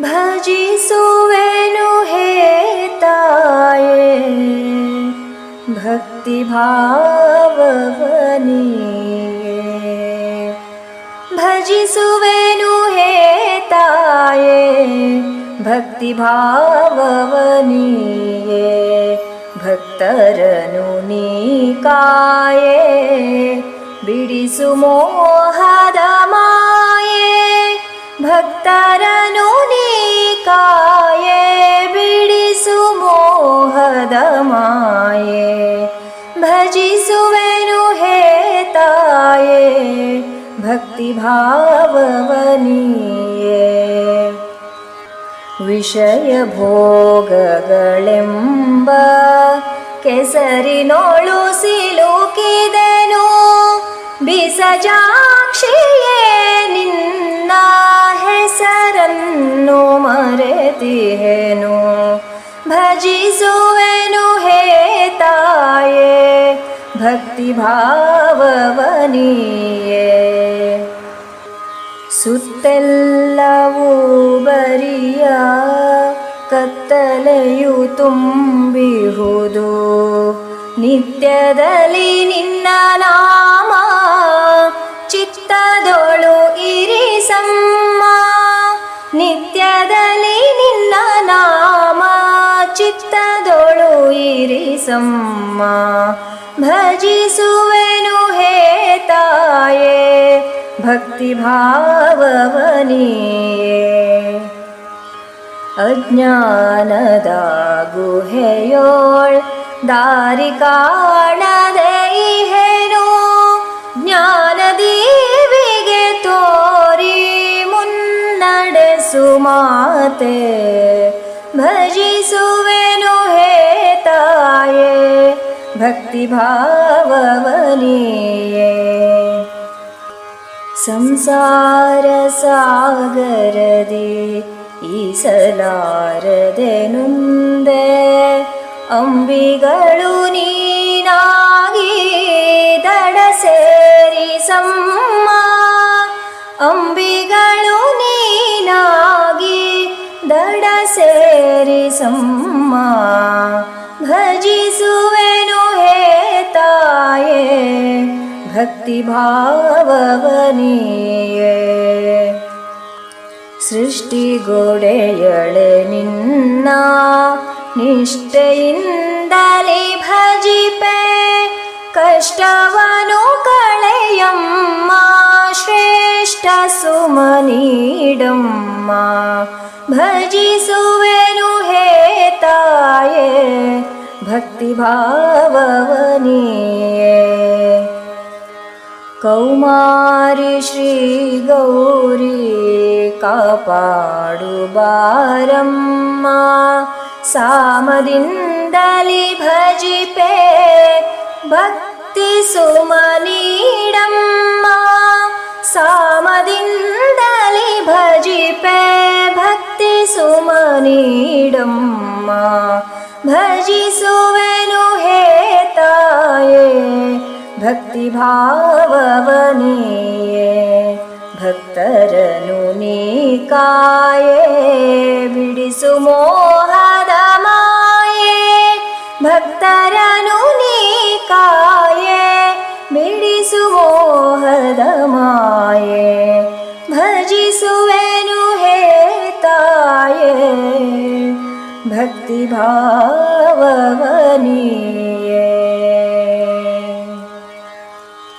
भजिसुवेनु हे ताये भक्तिभाववनी भजिसुवेनु हे ताये भक्तिभाववनी भक्तरनु नीकाये बिडिसु मोहद माये भक्तरनुकाये बिडिसु मोहदमाये भजिसु वेनु हेताये भक्तिभाववनिये। विषय भोगळिम्ब केसरि नोळु सिलोके दो ಸುತ್ತೆಲ್ಲವೂ ಬರಿಯ ಕತ್ತಲೆಯು ತುಂಬಿಹುದು ನಿತ್ಯದಲ್ಲಿ ನಿನ್ನ ನಾಮ, ಚಿತ್ತದೊಳು ಇರಿಸಮ್ಮ ನಿತ್ಯದಲ್ಲಿ ನಿನ್ನ ನಾಮ, ಚಿತ್ತದೊಳು ಇರಿಸಮ್ಮ ಭಜಿಸುವೆನು ಹೇ ತಾಯೇ ಭಕ್ತಿಭಾವವನಿಯೇ ಅಜ್ಞಾನದ ಗುಹೆಯೋಳ್ ದಾರಿ ಕಾಣದೆ ಇಹೆನು ಜ್ಞಾನ ದೀವಿಗೆ ತೋರಿ ಮುನ್ನಡೆಸು ಮಾತೆ ಭಜಿಸುವೆನು ಹೇ ತಾಯೇ ಭಕ್ತಿಭಾವವನಿಯೇ ಸಂಸಾರ ಸಾಗರದಿ ಈಸಲಾರದೆ ನುಂದೆ ಅಂಬಿಗಳು ನೀನಾಗಿ ದಡ ಸೇರಿ ಸಮ್ಮ. ಅಂಬಿಗಳು ನೀನಾಗಿ ದಡ ಸೇರಿ ಸಮ್ಮ. ಭಜಿಸುವೆನು ಭಕ್ತಿಭಾವವನಿಯೇ ಸೃಷ್ಟಿಗೊಡೆಯಳೆ ನಿನ್ನ ನಿಷ್ಠೆಯಿಂದಲೇ ಭಜಿಪೆ ಕಷ್ಟವನು ಕಳೆಯಮ್ಮ ಶ್ರೇಷ್ಠ ಸುಮನೀಡಮ್ಮ ಭಜಿಸುವೆನು ಹೇ ತಾಯೇ ಭಕ್ತಿಭಾವವನಿಯೇ कौमारि श्रीगौरी गौरी सामदिन्दलि बारम् मा सा मदिलि भजिपे भक्तिसुमनीडम् मा सा मदिलि भजिपे भक्तिसुमनीडम्मा भजि सुवेणुहेताय ಭಕ್ತಿ ಸುಮನೀಡಮ್ಮ ಭಜಿಸುವೆನು ಹೇ ತಾಯೇ ಭಕ್ತಿಭಾವವನಿಯೇ ಭಕ್ತರನು ನೀಕಾಯೇ ಬಿಡಿಸು ಮೋಹದ ಮಾಯೇ ಭಕ್ತರನು ನೀಕಾಯೇ ಬಿಡಿಸು ಮೋಹದ ಮಾಯೇ ಭಜಿಸುವೆನು ಹೇ ತಾಯೇ ಭಕ್ತಿಭಾವವ